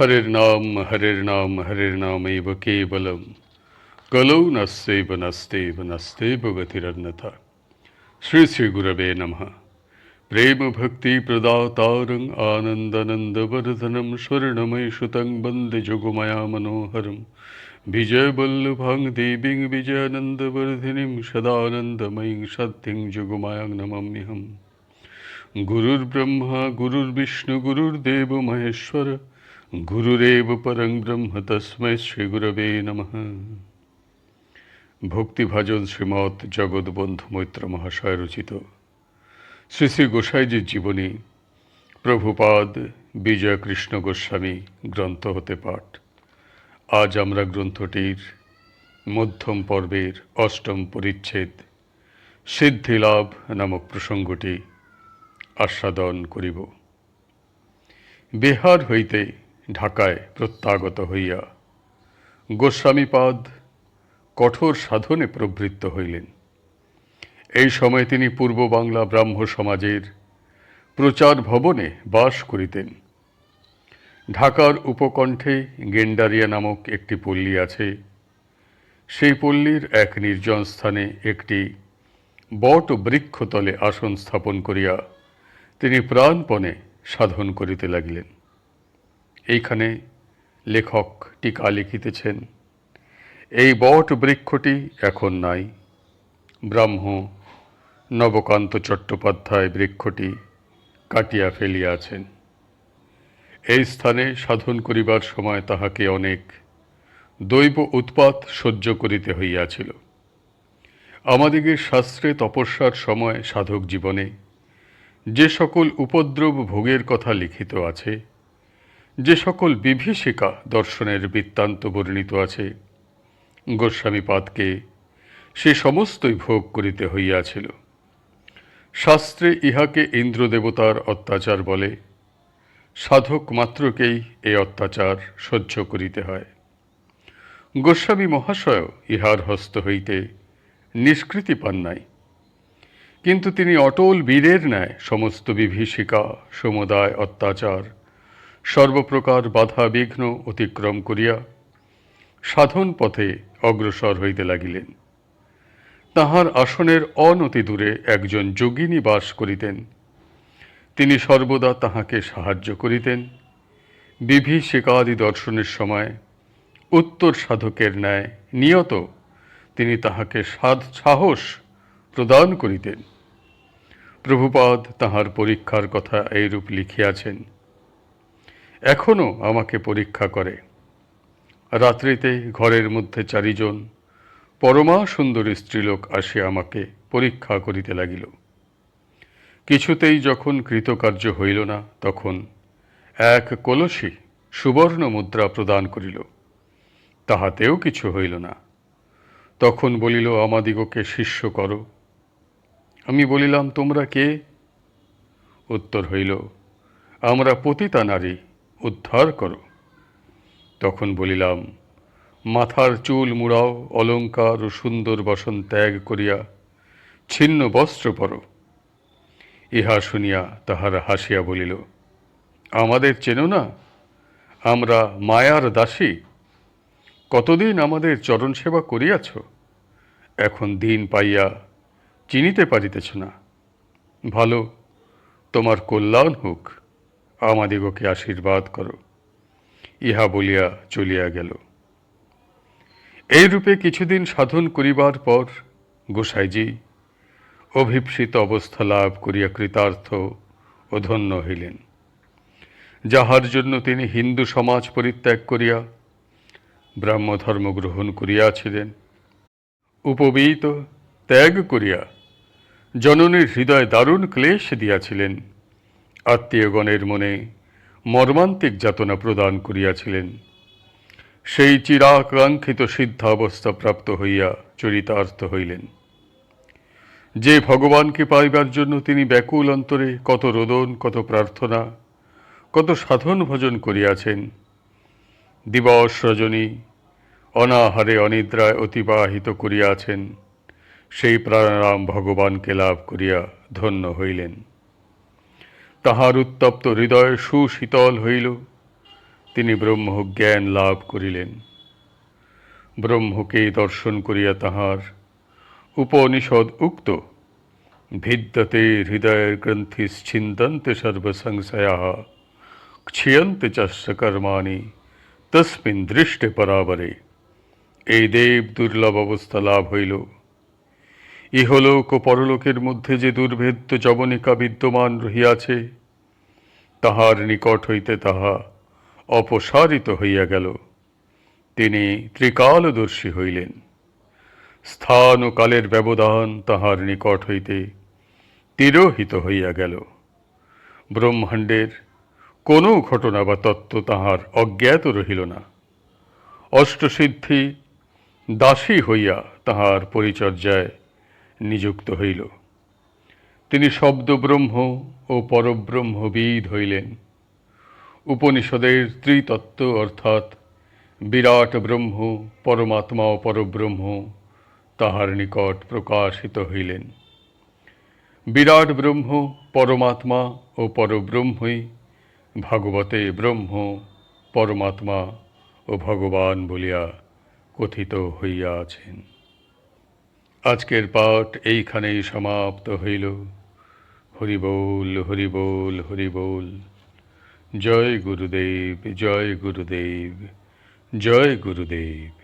হরের নাম হরের নাম হরের নামৈব কেবলম কলৌ নস্তেব নস্তেব নস্তেব গতিরন্যথা শ্রী শ্রী গুরবে নমঃ প্রেম ভক্তি প্রদাতারং আনন্দনন্দবর্ধনম স্বর্ণময় সুতং বন্দে যোগময়া মনোহরম বিজয়বল্লভাং দেবীং বিজয়ানন্দবর্ধিনীং সদানন্দময়ীং সত্যিং যোগমায়াং নমাম্যহম গুরুর্ব্রহ্মা গুরুর্বিষ্ণু গুরুর্দেব মহেশ্বর গুরুরেব পরং ব্রহ্ম তস্মৈ শ্রীগুরবে নমঃ ভক্তিভাজন শ্রীমৎ জগৎবন্ধু মৈত্র মহাশয় রচিত শ্রী শ্রী গোসাইজির জীবনী প্রভুপাদ বিজয় কৃষ্ণ গোস্বামী গ্রন্থ হতে পাঠ আজ আমরা গ্রন্থটির মধ্যম পর্বের অষ্টম পরিচ্ছেদ সিদ্ধিলাভ নামক প্রসঙ্গটি আস্বাদন করিব বিহার হইতে ঢাকায় প্রত্যাগত হইয়া গোস্বামীপাদ কঠোর সাধনে প্রবৃত্ত হইলেন। এই সময় তিনি পূর্ব বাংলা ব্রাহ্ম সমাজের প্রচার ভবনে বাস করিতেন। ঢাকার উপকণ্ঠে গেন্ডারিয়া নামক একটি পল্লী আছে। সেই পল্লীর এক নির্জন স্থানে একটি বট বৃক্ষতলে আসন স্থাপন করিয়া তিনি প্রাণপণে সাধন করিতে লাগিলেন। এইখানে লেখক টিকা লিখিতেছেন, এই বট বৃক্ষটি এখন নাই। ব্রাহ্ম নবকান্ত চট্টোপাধ্যায় বৃক্ষটি কাটিয়া ফেলিয়াছেন। এই স্থানে সাধন করিবার সময় তাহাকে অনেক দৈব উৎপাত সহ্য করিতে হইয়াছিল। আমাদিগের শাস্ত্রে তপস্যার সময় সাধক জীবনে যে সকল উপদ্রব ভোগের কথা লিখিত আছে যে সকল বিভীষিকা দর্শনের বৃত্তান্ত বর্ণিত আছে গোস্বামীপাদকে সে সমস্তই ভোগ করিতে হইয়াছিল। শাস্ত্রে ইহাকে ইন্দ্রদেবতার অত্যাচার বলে, সাধক মাত্রকেই এই অত্যাচার সহ্য করিতে হয়। গোস্বামী মহাশয় ইহার হস্ত হইতে নিষ্কৃতি পান নাই। কিন্তু তিনি অটল বীরের ন্যায় সমস্ত বিভীষিকা, সমুদায় অত্যাচার সর্বপ্রকার বাধা বিঘ্ন অতিক্রম করিয়া সাধন পথে অগ্রসর হইতে লাগিলেন। তাহার আসনের অনতি দূরে একজন যোগিনী বাস করিতেন। তিনি সর্বদা তাহাকে সাহায্য করিতেন। বিভীষিকাদি দর্শনের সময় উত্তর সাধকের ন্যায় নিয়ত তিনি তাহাকে সাধ সাহস প্রদান করিতেন। প্রভুপাদ তাহার পরীক্ষার কথা এইরূপ লিখিয়াছেন। এখনও আমাকে পরীক্ষা করে। রাত্রিতে ঘরের মধ্যে চারিজন পরমা সুন্দরী স্ত্রীলোক আসিয়া আমাকে পরীক্ষা করিতে লাগিল। কিছুতেই যখন কৃতকার্য হইল না, তখন এক কলসী সুবর্ণ মুদ্রা প্রদান করিল। তাহাতেও কিছু হইল না। তখন বলিল, আমাদিগকে শিষ্য করো। আমি বলিলাম, তোমরা কে? উত্তর হইল, আমরা পতিতা নারী। উদ্ধার করো। তখন বলিলাম, মাথার চুল মুড়াও, অলঙ্কার ও সুন্দর বসন ত্যাগ করিয়া ছিন্ন বস্ত্র পর। ইহা শুনিয়া তাহারা হাসিয়া বলিল, আমাদের চেনো না? আমরা মায়ার দাসী। কতদিন আমাদের চরণ সেবা করিয়াছ? এখন দিন পাইয়া চিনিতে পারিতেছ না। ভালো, তোমার কল্যাণ হোক। আমাদিগকে আশীর্বাদ করো। ইহা বলিয়া চলিয়া গেল। এইরূপে কিছুদিন সাধন করিবার পর গোসাইজি অভিপ্সিত অবস্থা লাভ করিয়া কৃতার্থ ও ধন্য হইলেন। যাহার জন্য তিনি হিন্দু সমাজ পরিত্যাগ করিয়া ব্রাহ্মধর্ম গ্রহণ করিয়াছিলেন, উপবীত ত্যাগ করিয়া জননীর হৃদয় দারুণ ক্লেশ দিয়াছিলেন। আত্মীয়গণের মনে মর্মান্তিক যাতনা প্রদান করিয়াছিলেন। সেই চিরাকাঙ্ক্ষিত সিদ্ধাবস্থা প্রাপ্ত হইয়া চরিতার্থ হইলেন। যে ভগবানকে পাইবার জন্য তিনি ব্যাকুল অন্তরে কত রোদন, কত প্রার্থনা, কত সাধন ভজন করিয়াছেন, দিবস রজনী অনাহারে অনিদ্রায় অতিবাহিত করিয়াছেন, সেই প্রাণারাম ভগবানকে লাভ করিয়া ধন্য হইলেন। তাহার উত্তপ্ত হৃদয় সুশীতল হইল। তিনি ব্রহ্মজ্ঞান লাভ করিলেন। ব্রহ্মকে দর্শন করিয়া তাহার উপনিষদ উক্ত, ভিদ্যতে হৃদয়ের গ্রন্থিশ্ছিন্দন্তে সর্বসংশয়া, ক্ষিয়ন্তে চস্য কর্মাণি, তস্মিন দৃষ্টে পরাবরে। এই দেব দুর্লভ অবস্থা লাভ হইল। ইহলোক ও পরলোকের মধ্যে যে দুর্ভেদ্য জবনিকা বিদ্যমান রহিয়াছে, তাহার নিকট হইতে তাহা অপসারিত হইয়া গেল। তিনি ত্রিকালদর্শী হইলেন। স্থান ও কালের ব্যবধান তাহার নিকট হইতে তিরোহিত হইয়া গেল। ব্রহ্মাণ্ডের কোনো ঘটনা বা তত্ত্ব তাহার অজ্ঞাত রহিল না। অষ্টসিদ্ধি দাসী হইয়া তাহার পরিচর্যায় নিযুক্ত হইল। তিনি শব্দ ব্রহ্ম ও পরব্রহ্মবিদ হইলেন। উপনিষদের ত্রিতত্ত্ব অর্থাৎ বিরাট ব্রহ্ম, পরমাত্মা ও পরব্রহ্ম তাহার নিকট প্রকাশিত হইলেন। বিরাট ব্রহ্ম, পরমাত্মা ও পরব্রহ্মই ভাগবতে ব্রহ্ম, পরমাত্মা ও ভগবান বলিয়া কথিত হইয়া আছেন আজকের পাঠ এইখানেই সমাপ্ত হইল। হরিবোল হরিবোল হরিবোল। জয় গুরুদেব জয় গুরুদেব জয় গুরুদেব।